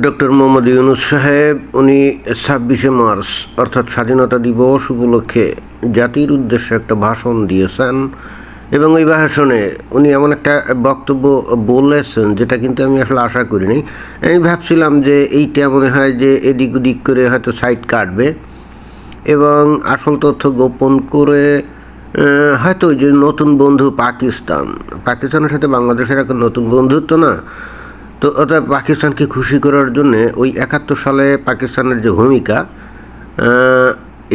Doctor Mohammad Yunus সাহেব, উনি ছাব্বিশে মার্চ, অর্থাৎ স্বাধীনতা দিবস উপলক্ষে জাতির উদ্দেশ্যে একটা ভাষণ দিয়েছেন। এবং ওই ভাষণে উনি এমন একটা বক্তব্য বলেছেন, যেটা কিন্তু আমি আসলে আশা করিনি। আমি ভাবছিলাম যে এইটা মনে হয় যে এদিক ওদিক করে হয়তো সাইড কাটবে। এবং আসল তথ্য গোপন করে হয়তো যে নতুন বন্ধু পাকিস্তান। পাকিস্তানের সাথে বাংলাদেশের এখন নতুন বন্ধুত্ব না। তো অতএব পাকিস্তানকে খুশি করার জন্য ওই একাত্তর সালে পাকিস্তানের যে ভূমিকা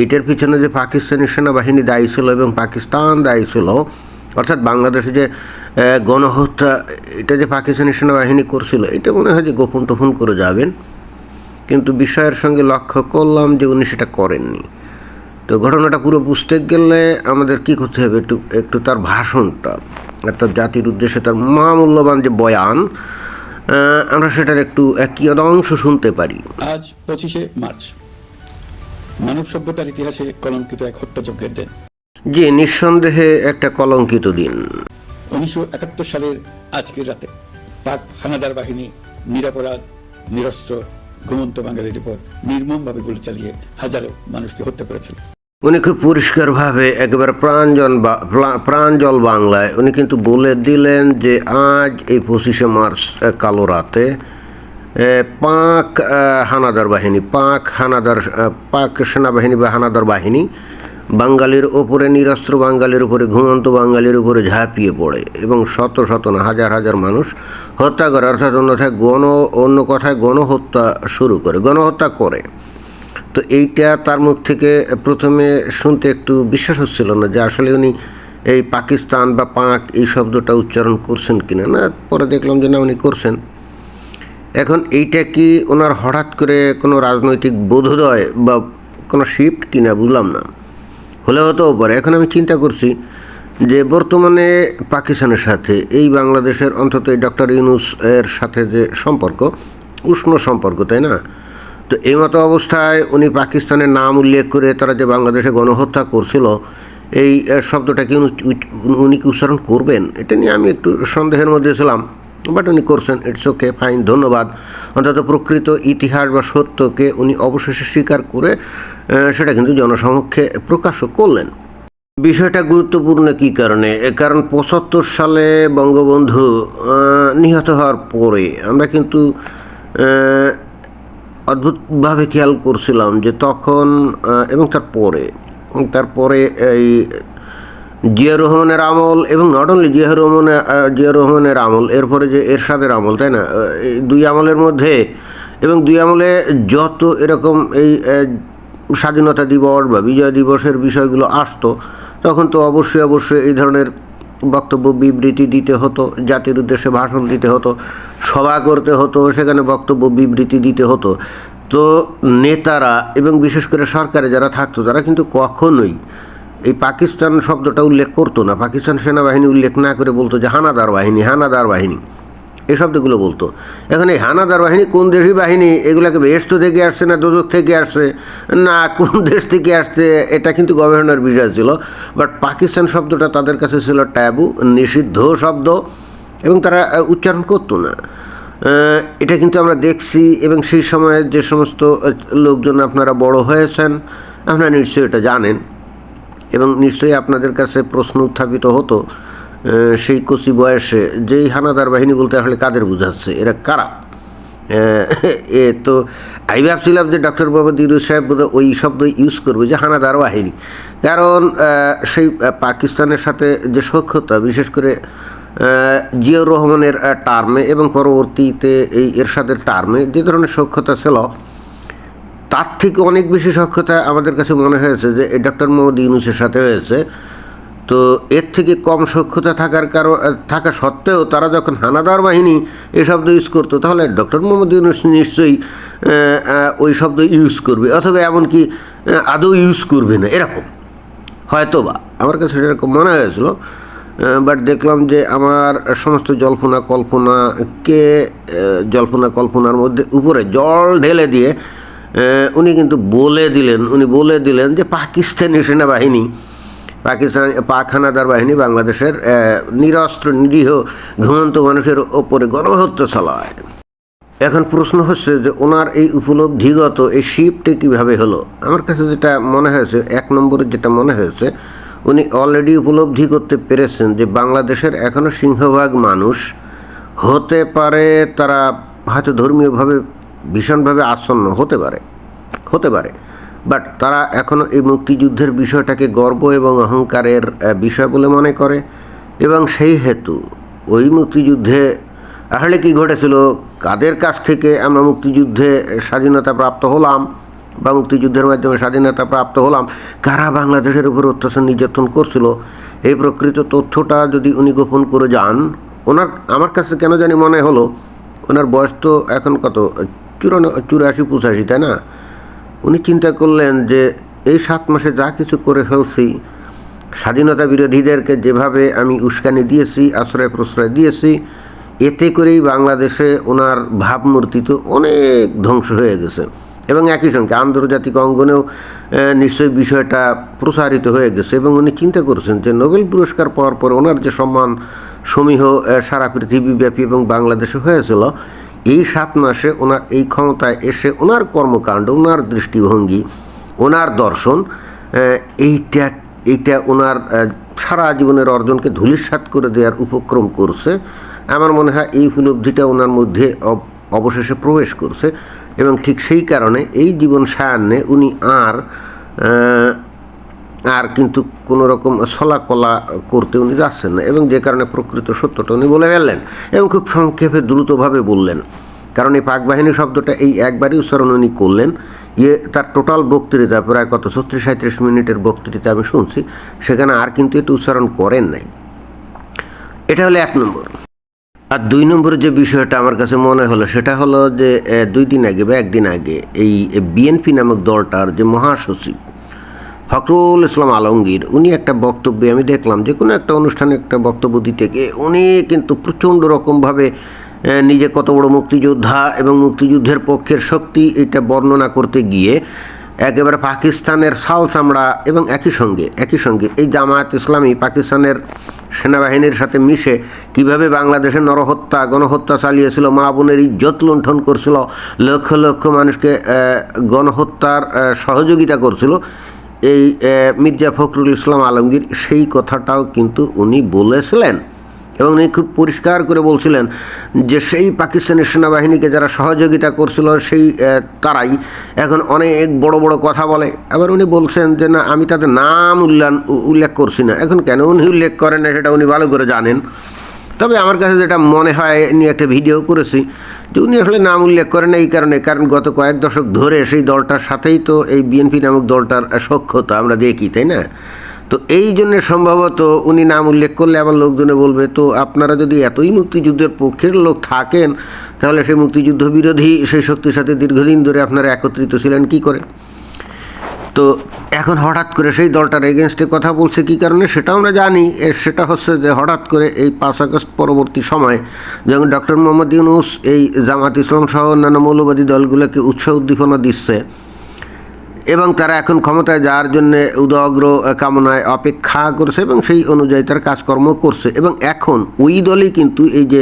এটার পিছনে যে পাকিস্তানি সেনাবাহিনী দায়ী ছিল এবং পাকিস্তান দায়ী ছিল, অর্থাৎ বাংলাদেশে যে গণহত্যা, এটা যে পাকিস্তানি সেনাবাহিনী করছিল, এটা মনে হয় যে গোপন টোপন করে যাবেন। কিন্তু বিষয়ের সঙ্গে লক্ষ্য করলাম যে উনি সেটা করেননি। তো ঘটনাটা পুরো বুঝতে গেলে আমাদের কি করতে হবে একটু একটু তার ভাষণটা একটা জাতির উদ্দেশ্যে তার মহামূল্যবান যে বয়ান আমরা সেটার একটু একই অংশ শুনতে পারি। আজ পঁচিশে মার্চ। মানব সভ্যতার ইতিহাসে কলঙ্কিত এক হত্যাযজ্ঞের দিন। যে নিঃসন্দেহে একটা কলঙ্কিত দিন। উনিশশো একাত্তর সালের আজকের রাতে পাক হানাদার বাহিনী নিরাপরাধ নিরস্ত্র ঘুমন্ত বাঙালির উপর নির্মমভাবে গুলি চালিয়ে হাজারো মানুষকে হত্যা করেছিল। উনি খুব পরিষ্কারভাবে একেবারে প্রাঞ্জল বাংলায় উনি কিন্তু বলে দিলেন যে আজ এই পঁচিশে মার্চ কালো রাতে পাক হানাদার বাহিনী, পাক হানাদার পাক সেনাবাহিনী বা হানাদার বাহিনী বাঙালির ওপরে, নিরস্ত্র বাঙালির উপরে, ঘুমন্ত বাঙালির উপরে ঝাঁপিয়ে পড়ে এবং শত শত না, হাজার হাজার মানুষ হত্যা করে। অর্থাৎ অন্যথায় গণ, অন্য কথায় গণহত্যা শুরু করে, গণহত্যা করে। তো এইটা তার মুখ থেকে প্রথমে শুনতে একটু বিশ্বাস হচ্ছিল না যে আসলে উনি এই পাকিস্তান বা পাক এই শব্দটা উচ্চারণ করছেন কিনা, না? পরে দেখলাম যে না, উনি করছেন। এখন এইটা কি ওনার হঠাৎ করে কোনো রাজনৈতিক বোধোদয় বা কোনো শিফট কিনা বুঝলাম না। হলে হতেও পারে। এখন আমি চিন্তা করছি যে বর্তমানে পাকিস্তানের সাথে এই বাংলাদেশের অন্তত এই ডক্টর ইউনুস এর সাথে যে সম্পর্ক, উষ্ণ সম্পর্ক, তাই না? তো এই মতো অবস্থায় উনি পাকিস্তানের নাম উল্লেখ করে তারা যে বাংলাদেশে গণহত্যা করছিল এই আহ, শব্দটা কি উনি কি উচ্চারণ করবেন? এটা নিয়ে আমি একটু সন্দেহের মধ্যে ছিলাম বাট উনি করছেন ইটস ওকে ফাইন ধন্যবাদ। অন্তত প্রকৃত ইতিহাস বা সত্যকে উনি অবশেষে স্বীকার করে সেটা কিন্তু জনসমক্ষে প্রকাশও করলেন। বিষয়টা গুরুত্বপূর্ণ কী কারণে? কারণ পঁচাত্তর সালে বঙ্গবন্ধু নিহত হওয়ার পরে আমরা কিন্তু অদ্ভুতভাবে খেয়াল করছিলাম যে তখন এবং তারপরে তারপরে এই জিয়া রহমানের আমল এবং নট অনলি জিয়া রহমানের জিয়া রহমানের আমল, এরপরে যে এরশাদের আমল, তাই না? এই দুই আমলের মধ্যে এবং দুই আমলে যত এরকম এই স্বাধীনতা দিবস বা বিজয় দিবসের বিষয়গুলো আসতো, তখন তো অবশ্যই অবশ্যই এই ধরনের বক্তব্য বিবৃতি দিতে হতো, জাতির উদ্দেশ্যে ভাষণ দিতে হতো, সভা করতে হতো, সেখানে বক্তব্য বিবৃতি দিতে হতো। তো নেতারা এবং বিশেষ করে সরকারে যারা থাকতো, তারা কিন্তু কখনোই এই পাকিস্তান শব্দটা উল্লেখ করতো না। পাকিস্তান সেনাবাহিনী উল্লেখ না করে বলতো যে হানাদার বাহিনী হানাদার বাহিনী। এই শব্দগুলো বলতো। এখন এই হানাদার বাহিনী, কোন দেশি বাহিনী, এগুলোকে বেস্ত থেকে আসছে না দোজক থেকে আসছে? না, কোন দেশ থেকে আসছে? এটা কিন্তু গবেষণার বিষয় ছিল। বাট পাকিস্তান শব্দটা তাদের কাছে ছিল ট্যাবু, নিষিদ্ধ শব্দ, এবং তারা উচ্চারণ করতো না। এটা কিন্তু আমরা দেখছি, এবং সেই সময়ে যে সমস্ত লোকজন আপনারা বড় হয়েছেন, আপনারা নিশ্চয়ই এটা জানেন। এবং নিশ্চয়ই আপনাদের কাছে প্রশ্ন উত্থাপিত হতো। সেই কচি বয়সে যেই হানাদার বাহিনী বলতে আসলে কাদের বোঝাচ্ছে? এরা কারা? এ তো আমি ভাবছিলাম যে ডক্টর মোহাম্মদ ইউনুস সাহেব ওই শব্দ ইউজ করবে যে হানাদার বাহিনী। কারণ সেই পাকিস্তানের সাথে যে সক্ষতা বিশেষ করে জিয়াউর রহমানের টার্মে এবং পরবর্তীতে এই এরশাদের টার্মে যে ধরনের সক্ষতা ছিল, তার থেকে অনেক বেশি সক্ষতা আমাদের কাছে মনে হয়েছে যে ডক্টর মোহাম্মদ ইউনুসের সাথে হয়েছে। তো এর থেকে কম সক্ষতা থাকার কারণ থাকা সত্ত্বেও তারা যখন হানাদার বাহিনী এ শব্দ ইউজ করতো, তাহলে ডক্টর মোহাম্মদ ইউনুস নিশ্চয়ই ওই শব্দ ইউজ করবে, অথবা এমনকি আদৌ ইউজ করবে না, এরকম। হয়তো বা আমার কাছে সেরকম মনে হয়েছিল বাট দেখলাম যে আমার সমস্ত জল্পনা কল্পনাকে জল্পনা কল্পনার মধ্যে উপরে জল ঢেলে দিয়ে উনি কিন্তু বলে দিলেন, উনি বলে দিলেন যে পাকিস্তানি সেনাবাহিনী পাকিস্তান পাক হানাদার বাহিনী বাংলাদেশের নিরস্ত্র, নিরীহ, ঘুমন্ত মানুষের ওপরে গণহত্যা চালায়। এখন প্রশ্ন হচ্ছে যে ওনার এই উপলব্ধিগত এই শিফটে কীভাবে হলো? আমার কাছে যেটা মনে হয়েছে, এক নম্বরে যেটা মনে হয়েছে, উনি অলরেডি উপলব্ধি করতে পেরেছেন যে বাংলাদেশের এখনও সিংহভাগ মানুষ হতে পারে, তারা হয়তো ধর্মীয়ভাবে ভীষণভাবে আসন্ন হতে পারে হতে পারে। বাট তারা এখনও এই মুক্তিযুদ্ধের বিষয়টাকে গর্ব এবং অহংকারের বিষয় বলে মনে করে। এবং সেই হেতু ওই মুক্তিযুদ্ধে আসলে কি ঘটেছিল? কাদের কাছ থেকে আমরা মুক্তিযুদ্ধে স্বাধীনতা প্রাপ্ত হলাম বা মুক্তিযুদ্ধের মাধ্যমে স্বাধীনতা প্রাপ্ত হলাম? কারা বাংলাদেশের উপর অত্যাচার নির্যাতন করছিল? এই প্রকৃত তথ্যটা যদি উনি গোপন করে যান, ওনার, আমার কাছে কেন জানি মনে হলো, ওনার বয়স তো এখন কত? চুরান, চুরাশি, পঁচাশি, তাই না? উনি চিন্তা করলেন যে এই সাত মাসে যা কিছু করে ফেলছি, স্বাধীনতা বিরোধীদেরকে যেভাবে আমি উস্কানি দিয়েছি, আশ্রয় প্রশ্রয় দিয়েছি, এতে করেই বাংলাদেশে ওনার ভাবমূর্তি তো অনেক ধ্বংস হয়ে গেছে। এবং একই সঙ্গে আন্তর্জাতিক অঙ্গনেও নিশ্চয়ই বিষয়টা প্রসারিত হয়ে গেছে। এবং উনি চিন্তা করছেন যে নোবেল পুরস্কার পাওয়ার পর ওনার যে সম্মান, সমীহ সারা পৃথিবীব্যাপী এবং বাংলাদেশে হয়েছিল এই সাত মাসে ওনার এই ক্ষমতায় এসে ওনার কর্মকাণ্ড, ওনার দৃষ্টিভঙ্গি, ওনার দর্শন এইটা এইটা ওনার সারা জীবনের অর্জনকে ধূলিসাৎ করে দেওয়ার উপক্রম করছে। আমার মনে হয় এই উপলব্ধিটা ওনার মধ্যে অবশেষে প্রবেশ করছে এবং ঠিক সেই কারণে এই জীবন সায়ান্নে উনি আর আর কিন্তু কোনো রকম ছলাকলা করতে উনি যাচ্ছেন না এবং যে কারণে প্রকৃত সত্যটা উনি বলে ফেললেন এবং খুব সংক্ষেপে দ্রুতভাবে বললেন। কারণ এই পাক বাহিনী শব্দটা এই একবারই উচ্চারণ উনি করলেন। ইয়ে তার টোটাল বক্তৃতা প্রায় কত? ছত্রিশ সাঁত্রিশ মিনিটের বক্তৃতা আমি শুনছি। সেখানে আর কিন্তু এটা উচ্চারণ করেন নাই। এটা হলো এক নম্বর। আর দুই নম্বর যে বিষয়টা আমার কাছে মনে হলো, সেটা হলো যে দুই দিন আগে বা একদিন আগে এই বিএনপি নামক দলটার যে মহাসচিব ফখরুল ইসলাম আলমগীর, উনি একটা বক্তব্যে, আমি দেখলাম যে কোনো একটা অনুষ্ঠানে একটা বক্তব্য দিতে গিয়ে উনি কিন্তু প্রচণ্ড রকমভাবে নিজে কত বড় মুক্তিযোদ্ধা এবং মুক্তিযুদ্ধের পক্ষের শক্তি এটা বর্ণনা করতে গিয়ে একেবারে পাকিস্তানের সাল চামড়া এবং একই সঙ্গে একই সঙ্গে এই জামায়াত ইসলামী পাকিস্তানের সেনাবাহিনীর সাথে মিশে কীভাবে বাংলাদেশে নরহত্যা, গণহত্যা চালিয়েছিল, মা বোনের ইজ্জত লুণ্ঠন করছিল, লক্ষ লক্ষ মানুষকে গণহত্যার সহযোগিতা করছিল এই মির্জা ফখরুল ইসলাম আলমগীর সেই কথাটাও কিন্তু উনি বলেছিলেন এবং উনি খুব পরিষ্কার করে বলছিলেন যে সেই পাকিস্তানি সেনাবাহিনীকে যারা সহযোগিতা করছিল সেই তারাই এখন অনেক বড় বড় কথা বলে। আবার উনি বলছেন যে, না, আমি তাদের নাম উল্লেখ উল্লেখ করছি না। এখন কেন উনি উল্লেখ করেন না সেটা উনি ভালো করে জানেন। তবে আমার কাছে যেটা মনে হয় নিয়ে একটা ভিডিও করেছি যে উনি আসলে নাম উল্লেখ করেন এই কারণে, কারণ গত কয়েক দশক ধরে সেই দলটার সাথেই তো এই বিএনপি নামক দলটার সক্ষতা আমরা দেখি, তাই না? তো এই জন্য সম্ভবত উনি নাম উল্লেখ করলে আবার লোকজনে বলবে, তো আপনারা যদি এতই মুক্তিযুদ্ধের পক্ষের লোক থাকেন, তাহলে সেই মুক্তিযুদ্ধ বিরোধী, সেই শক্তির সাথে দীর্ঘদিন ধরে আপনারা একত্রিত ছিলেন, কি করে? তো এখন হঠাৎ করে সেই দলটার এগেনস্টে কথা বলছে কি কারণে সেটা আমরা জানি। এর সেটা হচ্ছে যে হঠাৎ করে এই পাঁচ আগস্ট পরবর্তী সময়ে যখন ডক্টর মোহাম্মদ ইউনুস এই জামাত ইসলাম সহ অন্যান্য মৌলবাদী দলগুলোকে উৎসাহ উদ্দীপনা দিচ্ছে এবং তারা এখন ক্ষমতায় যাওয়ার জন্য উদগ্র কামনায় অপেক্ষা করছে এবং সেই অনুযায়ী তারা কাজকর্ম করছে। এবং এখন ওই দলই কিন্তু এই যে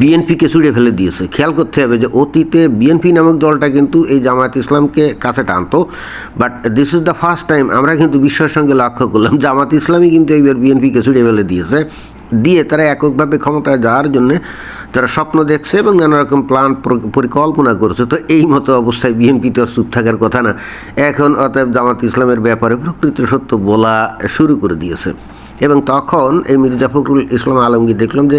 বিএনপিকে ছুড়ে ফেলে দিয়েছে। খেয়াল করতে হবে যে অতীতে বিএনপি নামক দলটা কিন্তু এই জামায়াত ইসলামকে কাছে টানতো। But this is the first time আমরা কিন্তু বিশ্বের সঙ্গে লক্ষ্য করলাম জামাত ইসলামই কিন্তু এইবার বিএনপিকে ছুড়ে ফেলে দিয়েছে। দিয়ে তারা এককভাবে ক্ষমতায় যাওয়ার জন্য তারা স্বপ্ন দেখছে এবং নানা রকম প্ল্যান পরিকল্পনা করছে। তো এই মতো অবস্থায় বিএনপি তো চুপ থাকার কথা না। এখন অতএব জামাত ইসলামের ব্যাপারে প্রকৃত সত্য বলা শুরু করে দিয়েছে। এবং তখন এই মির্জা ফখরুল ইসলাম আলমগীর দেখলাম যে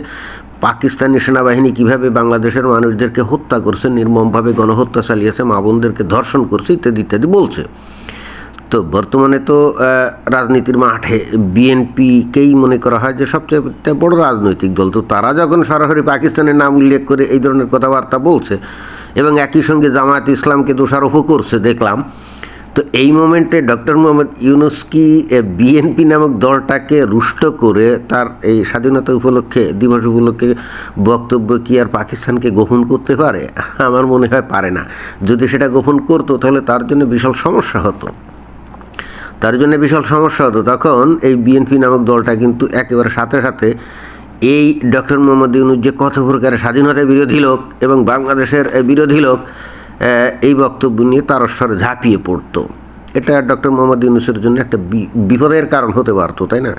পাকিস্তানি সেনাবাহিনী কীভাবে বাংলাদেশের মানুষদেরকে হত্যা করছে, নির্মমভাবে গণহত্যা চালিয়েছে, মা বোনদেরকে ধর্ষণ করছে, ইত্যাদি ইত্যাদি বলছে। তো বর্তমানে তো রাজনীতির মাঠে বিএনপিকেই মনে করা হয় যে সবচেয়ে বড় রাজনৈতিক দল। তো তারা যখন সরাসরি পাকিস্তানের নাম উল্লেখ করে এই ধরনের কথাবার্তা বলছে এবং একই সঙ্গে জামায়াত ইসলামকে দোষারোপও করছে, দেখলাম। তো এই মোমেন্টে ডক্টর মোহাম্মদ ইউনুস কি বিএনপি নামক দলটাকে রুষ্ট করে তার এই স্বাধীনতা উপলক্ষে, দিবস উপলক্ষে বক্তব্য কি আর পাকিস্তানকে গোপন করতে পারে? আমার মনে হয় পারে না। যদি সেটা গোপন করতো, তাহলে তার জন্য বিশাল সমস্যা হতো। তার জন্য বিশাল সমস্যা হতো। তখন এই বিএনপি নামক দলটা কিন্তু একেবারে সাথে সাথে এই ডক্টর মোহাম্মদ ইউনুস যে কত প্রকারের স্বাধীনতা বিরোধী লোক এবং বাংলাদেশের বিরোধী লোক এই বক্তব্য নিয়ে তারস্বরে ঝাঁপিয়ে পড়তো। এটা ডক্টর মোহাম্মদ ইউনুসের জন্য একটা বিপদের কারণ হতে পারতো, তাই না?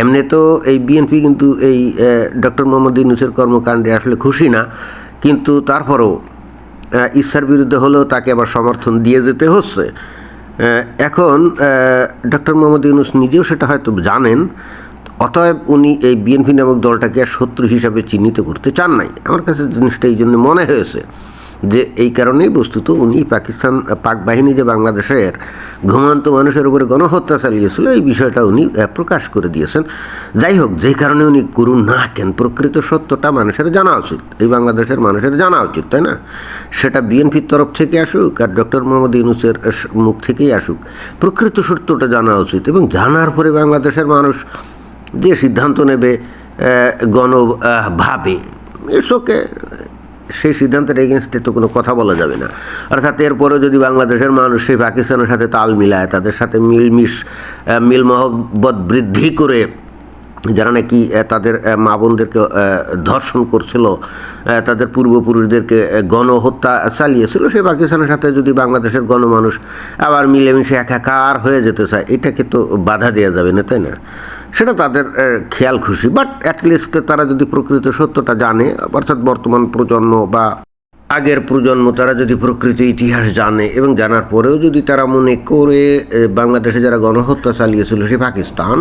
এমনি তো এই বিএনপি কিন্তু এই ডক্টর মোহাম্মদ ইউনুসের কর্মকাণ্ডে আসলে খুশি না। কিন্তু তারপরেও ইচ্ছার বিরুদ্ধে হলেও তাকে আবার সমর্থন দিয়ে যেতে হচ্ছে। এখন ডক্টর মোহাম্মদ ইউনুস নিজেও সেটা হয়তো জানেন, অতএব উনি এই বিএনপি নামক দলটাকে শত্রু হিসাবে চিহ্নিত করতে চান নাই। আমার কাছে জিনিসটা এই জন্য মনে হয়েছে। যে এই কারণেই বস্তুত উনি পাকিস্তান পাক বাহিনী যে বাংলাদেশের ঘুমন্ত মানুষের উপরে গণহত্যা চালিয়েছিল এই বিষয়টা উনি প্রকাশ করে দিয়েছেন। যাই হোক যে কারণে উনি করুন না কেন প্রকৃত সত্যটা মানুষের জানা উচিত। এই বাংলাদেশের মানুষের জানা উচিত তাই না? সেটা বিএনপির তরফ থেকে আসুক আর ডক্টর মোহাম্মদ ইউনুসের মুখ থেকেই আসুক প্রকৃত সত্যটা জানা উচিত এবং জানার পরে বাংলাদেশের মানুষ যে সিদ্ধান্ত নেবে আহ, গণ আহ, ভাবে এসবকে সেই সিদ্ধান্তের এগেনস্টে তো কোনো কথা বলা যাবে না। অর্থাৎ এরপরেও যদি বাংলাদেশের মানুষ সেই পাকিস্তানের সাথে তাল মিলায়, তাদের সাথে মিলমিশ মিল মহব্বত বৃদ্ধি করে যারা নাকি তাদের মা বোনদেরকে ধর্ষণ করছিল তাদের পূর্বপুরুষদেরকে গণহত্যা চালিয়েছিল, সেই পাকিস্তানের সাথে যদি বাংলাদেশের গণমানুষ আবার মিলেমিশে একাকার হয়ে যেতে চায়, এটাকে তো বাধা দেওয়া যাবে না, তাই না? সেটা তাদের খেয়াল খুশি। বাট অ্যাটলিস্ট তারা যদি প্রকৃত সত্যটা জানে, অর্থাৎ বর্তমান প্রজন্ম বা আগের প্রজন্ম তারা যদি প্রকৃত ইতিহাস জানে এবং জানার পরেও যদি তারা মনে করে বাংলাদেশে যারা গণহত্যা চালিয়েছিল সে পাকিস্তান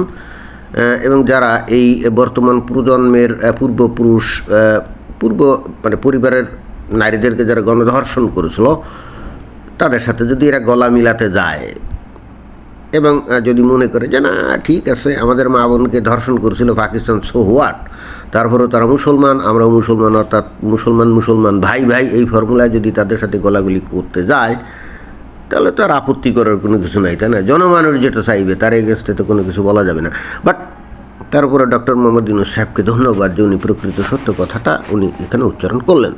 এবং যারা এই বর্তমান প্রজন্মের পূর্বপুরুষ পূর্ব মানে পরিবারের নারীদেরকে যারা গণধর্ষণ করেছিল, তাদের সাথে যদি এরা গলা মিলাতে যায় এবং যদি মনে করে যে না, ঠিক আছে, আমাদের মা বোনকে ধর্ষণ করেছিল পাকিস্তান সো হোয়াট তারপরেও তারা মুসলমান আমরাও মুসলমান, অর্থাৎ মুসলমান মুসলমান, ভাই ভাই, এই ফর্মুলায় যদি তাদের সাথে গলাগুলি করতে যায়, তাহলে তো আর আপত্তি করার কোনো কিছু নাই, তাই না? জনমানুষ যেটা চাইবে, তার এগেনস্টে তো কোনো কিছু বলা যাবে না। বাট তারপরে ডক্টর মোহাম্মদ ইউনুস সাহেবকে ধন্যবাদ যে উনি প্রকৃত সত্য কথাটা উনি এখানে উচ্চারণ করলেন।